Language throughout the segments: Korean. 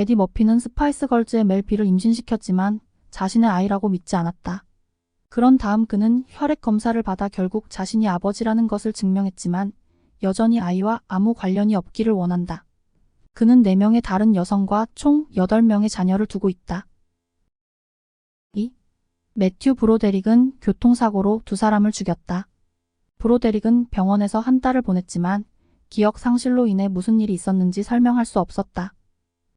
에디 머피는 스파이스 걸즈의 멜 B를 임신시켰지만 자신의 아이라고 믿지 않았다. 그런 다음 그는 혈액 검사를 받아 결국 자신이 아버지라는 것을 증명했지만 여전히 아이와 아무 관련이 없기를 원한다. 그는 4명의 다른 여성과 총 8명의 자녀를 두고 있다. 2. 매튜 브로데릭은 교통사고로 두 사람을 죽였다. 브로데릭은 병원에서 한 달을 보냈지만 기억 상실로 인해 무슨 일이 있었는지 설명할 수 없었다.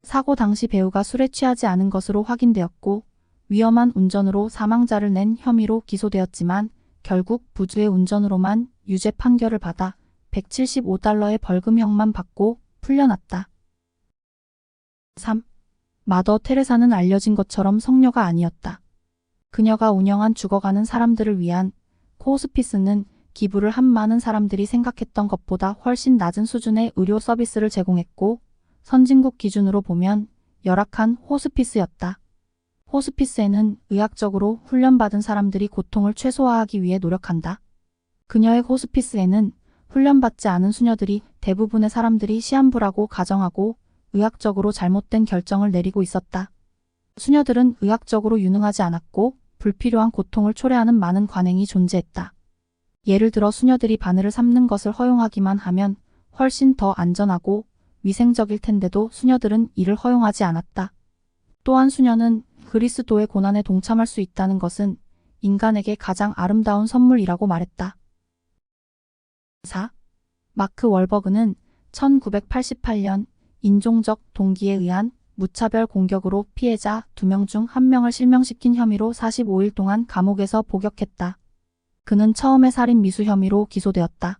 사고 당시 배우가 술에 취하지 않은 것으로 확인되었고 위험한 운전으로 사망자를 낸 혐의로 기소되었지만 결국 부주의 운전으로만 유죄 판결을 받아 175달러의 벌금형만 받고 풀려났다. 3. 마더 테레사는 알려진 것처럼 성녀가 아니었다. 그녀가 운영한 죽어가는 사람들을 위한 호스피스는 기부를 한 많은 사람들이 생각했던 것보다 훨씬 낮은 수준의 의료 서비스를 제공했고 선진국 기준으로 보면 열악한 호스피스였다. 호스피스에는 의학적으로 훈련받은 사람들이 고통을 최소화하기 위해 노력한다. 그녀의 호스피스에는 훈련받지 않은 수녀들이 대부분의 사람들이 시한부라고 가정하고 의학적으로 잘못된 결정을 내리고 있었다. 수녀들은 의학적으로 유능하지 않았고 불필요한 고통을 초래하는 많은 관행이 존재했다. 예를 들어 수녀들이 바늘을 삶는 것을 허용하기만 하면 훨씬 더 안전하고 위생적일 텐데도 수녀들은 이를 허용하지 않았다. 또한 수녀는 그리스도의 고난에 동참할 수 있다는 것은 인간에게 가장 아름다운 선물이라고 말했다. 4. 마크 월버그는 1988년 인종적 동기에 의한 무차별 공격으로 피해자 2명 중 1명을 실명시킨 혐의로 45일 동안 감옥에서 복역했다. 그는 처음에 살인 미수 혐의로 기소되었다.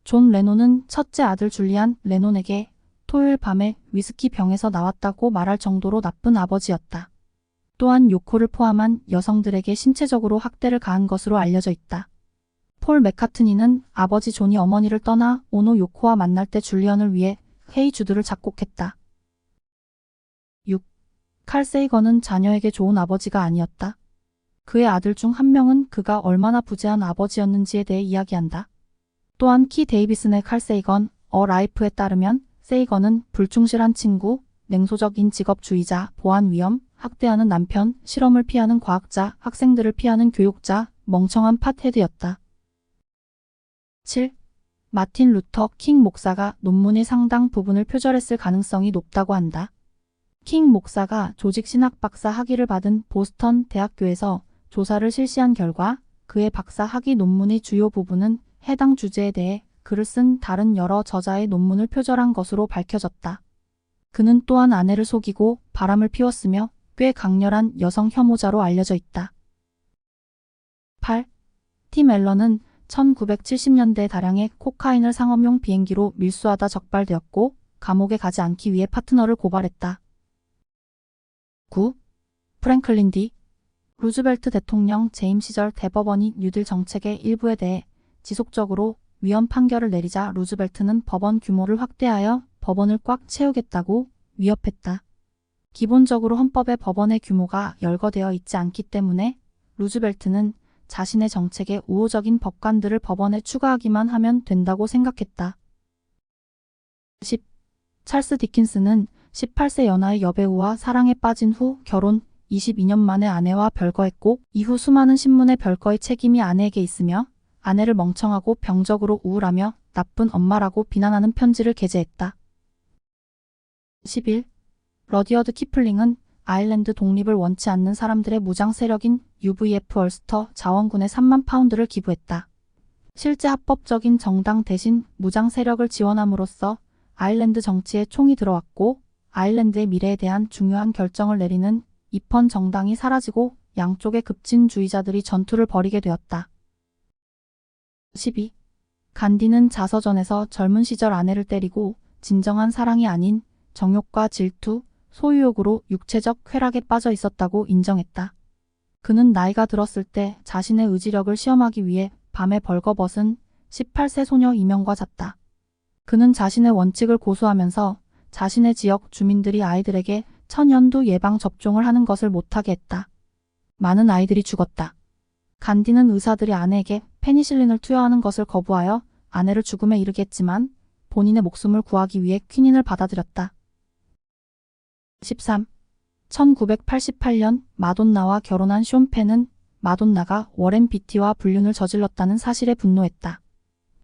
5. 존 레논은 첫째 아들 줄리안 레논에게 토요일 밤에 위스키 병에서 나왔다고 말할 정도로 나쁜 아버지였다. 또한 요코를 포함한 여성들에게 신체적으로 학대를 가한 것으로 알려져 있다. 폴 맥카트니는 아버지 존이 어머니를 떠나 오노 요코와 만날 때 줄리언을 위해 헤이 주드를 작곡했다. 6. 칼 세이건은 자녀에게 좋은 아버지가 아니었다. 그의 아들 중 한 명은 그가 얼마나 부재한 아버지였는지에 대해 이야기한다. 또한 키 데이비슨의 칼 세이건, 어 라이프에 따르면 세이건은 불충실한 친구, 냉소적인 직업주의자, 보안 위험, 학대하는 남편, 실험을 피하는 과학자, 학생들을 피하는 교육자, 멍청한 팟헤드였다. 7. 마틴 루터 킹 목사가 논문의 상당 부분을 표절했을 가능성이 높다고 한다. 킹 목사가 조직신학 박사 학위를 받은 보스턴 대학교에서 조사를 실시한 결과 그의 박사 학위 논문의 주요 부분은 해당 주제에 대해 글을 쓴 다른 여러 저자의 논문을 표절한 것으로 밝혀졌다. 그는 또한 아내를 속이고 바람을 피웠으며 꽤 강렬한 여성 혐오자로 알려져 있다. 8. 팀 앨런은 1970년대 다량의 코카인을 상업용 비행기로 밀수하다 적발되었고 감옥에 가지 않기 위해 파트너를 고발했다. 9. 프랭클린 디 루즈벨트 대통령 재임 시절 대법원이 뉴딜 정책의 일부에 대해 지속적으로 위헌 판결을 내리자 루즈벨트는 법원 규모를 확대하여 법원을 꽉 채우겠다고 위협했다. 기본적으로 헌법에 법원의 규모가 열거되어 있지 않기 때문에 루즈벨트는 자신의 정책에 우호적인 법관들을 법원에 추가하기만 하면 된다고 생각했다. 10. 찰스 디킨스는 18세 연하의 여배우와 사랑에 빠진 후 결혼 22년 만에 아내와 별거했고 이후 수많은 신문의 별거의 책임이 아내에게 있으며 아내를 멍청하고 병적으로 우울하며 나쁜 엄마라고 비난하는 편지를 게재했다. 11. 러디어드 키플링은 아일랜드 독립을 원치 않는 사람들의 무장 세력인 UVF 얼스터 자원군에 3만 파운드를 기부했다. 실제 합법적인 정당 대신 무장 세력을 지원함으로써 아일랜드 정치에 총이 들어왔고 아일랜드의 미래에 대한 중요한 결정을 내리는 입헌 정당이 사라지고 양쪽의 급진주의자들이 전투를 벌이게 되었다. 12. 간디는 자서전에서 젊은 시절 아내를 때리고 진정한 사랑이 아닌 정욕과 질투, 소유욕으로 육체적 쾌락에 빠져 있었다고 인정했다. 그는 나이가 들었을 때 자신의 의지력을 시험하기 위해 밤에 벌거벗은 18세 소녀 이명과 잤다. 그는 자신의 원칙을 고수하면서 자신의 지역 주민들이 아이들에게 천연두 예방 접종을 하는 것을 못하게 했다. 많은 아이들이 죽었다. 간디는 의사들이 아내에게 페니실린을 투여하는 것을 거부하여 아내를 죽음에 이르게 했지만 본인의 목숨을 구하기 위해 퀸인을 받아들였다. 13. 1988년 마돈나와 결혼한 쇼펜은 마돈나가 워렌 비티와 불륜을 저질렀다는 사실에 분노했다.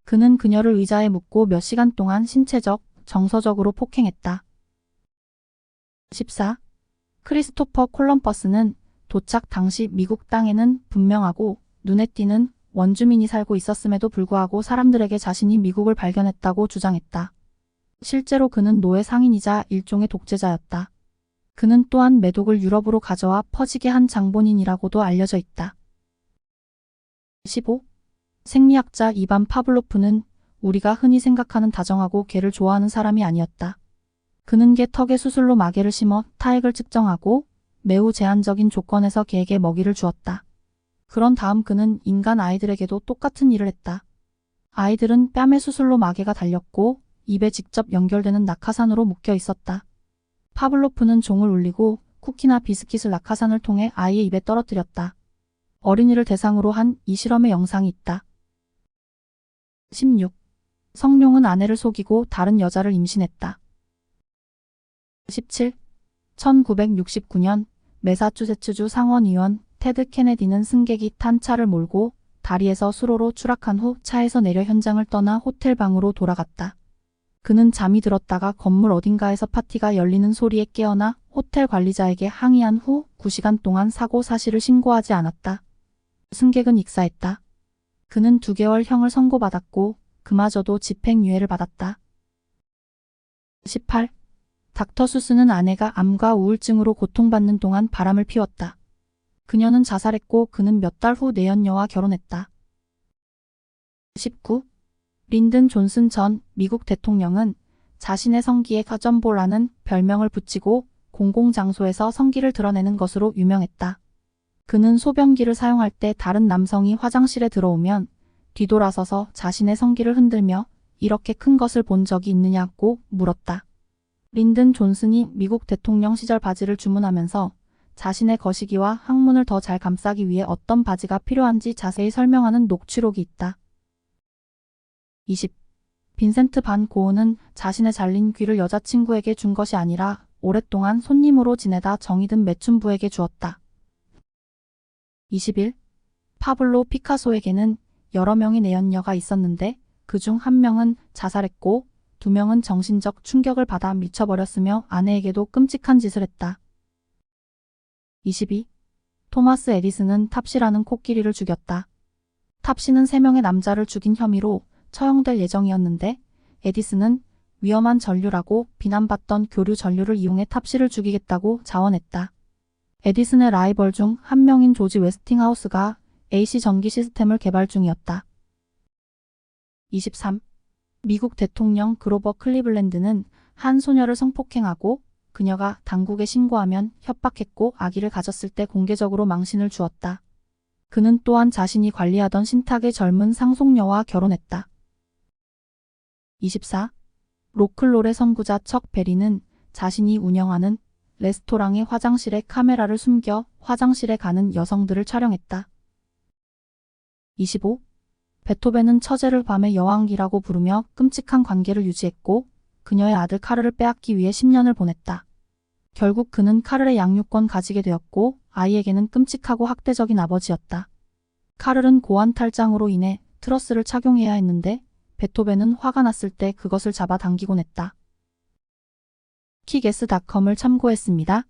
그는 그녀를 의자에 묶고 몇 시간 동안 신체적, 정서적으로 폭행했다. 14. 크리스토퍼 콜럼버스는 도착 당시 미국 땅에는 분명하고 눈에 띄는 원주민이 살고 있었음에도 불구하고 사람들에게 자신이 미국을 발견했다고 주장했다. 실제로 그는 노예 상인이자 일종의 독재자였다. 그는 또한 매독을 유럽으로 가져와 퍼지게 한 장본인이라고도 알려져 있다. 15. 생리학자 이반 파블로프는 우리가 흔히 생각하는 다정하고 개를 좋아하는 사람이 아니었다. 그는 개 턱에 수술로 마개를 심어 타액을 측정하고 매우 제한적인 조건에서 개에게 먹이를 주었다. 그런 다음 그는 인간 아이들에게도 똑같은 일을 했다. 아이들은 뺨에 수술로 마개가 달렸고 입에 직접 연결되는 낙하산으로 묶여 있었다. 파블로프는 종을 울리고 쿠키나 비스킷을 낙하산을 통해 아이의 입에 떨어뜨렸다. 어린이를 대상으로 한 이 실험의 영상이 있다. 16. 성룡은 아내를 속이고 다른 여자를 임신했다. 17. 1969년 메사추세츠주 상원의원 테드 케네디는 승객이 탄 차를 몰고 다리에서 수로로 추락한 후 차에서 내려 현장을 떠나 호텔 방으로 돌아갔다. 그는 잠이 들었다가 건물 어딘가에서 파티가 열리는 소리에 깨어나 호텔 관리자에게 항의한 후 9시간 동안 사고 사실을 신고하지 않았다. 승객은 익사했다. 그는 2개월 형을 선고받았고 그마저도 집행유예를 받았다. 18. 닥터 수스는 아내가 암과 우울증으로 고통받는 동안 바람을 피웠다. 그녀는 자살했고 그는 몇 달 후 내연녀와 결혼했다. 19. 린든 존슨 전 미국 대통령은 자신의 성기에 가전보라는 별명을 붙이고 공공장소에서 성기를 드러내는 것으로 유명했다. 그는 소변기를 사용할 때 다른 남성이 화장실에 들어오면 뒤돌아서서 자신의 성기를 흔들며 이렇게 큰 것을 본 적이 있느냐고 물었다. 린든 존슨이 미국 대통령 시절 바지를 주문하면서 자신의 거시기와 항문을 더 잘 감싸기 위해 어떤 바지가 필요한지 자세히 설명하는 녹취록이 있다. 20. 빈센트 반 고은은 자신의 잘린 귀를 여자친구에게 준 것이 아니라 오랫동안 손님으로 지내다 정이 든 매춘부에게 주었다. 21. 파블로 피카소에게는 여러 명의 내연녀가 있었는데 그 중 한 명은 자살했고 두 명은 정신적 충격을 받아 미쳐버렸으며 아내에게도 끔찍한 짓을 했다. 22. 토마스 에디슨은 탑시라는 코끼리를 죽였다. 탑시는 3명의 남자를 죽인 혐의로 처형될 예정이었는데 에디슨은 위험한 전류라고 비난받던 교류 전류를 이용해 탑시를 죽이겠다고 자원했다. 에디슨의 라이벌 중 한 명인 조지 웨스팅하우스가 AC 전기 시스템을 개발 중이었다. 23. 미국 대통령 그로버 클리블랜드는 한 소녀를 성폭행하고 그녀가 당국에 신고하면 협박했고 아기를 가졌을 때 공개적으로 망신을 주었다. 그는 또한 자신이 관리하던 신탁의 젊은 상속녀와 결혼했다. 24. 로클롤의 선구자 척 베리는 자신이 운영하는 레스토랑의 화장실에 카메라를 숨겨 화장실에 가는 여성들을 촬영했다. 25. 베토벤은 처제를 밤의 여왕기라고 부르며 끔찍한 관계를 유지했고 그녀의 아들 카르를 빼앗기 위해 10년을 보냈다. 결국 그는 카르의 양육권 가지게 되었고 아이에게는 끔찍하고 학대적인 아버지였다. 카르는 고환 탈장으로 인해 트러스를 착용해야 했는데 베토벤은 화가 났을 때 그것을 잡아 당기곤 했다. 키게스닷컴을 참고했습니다.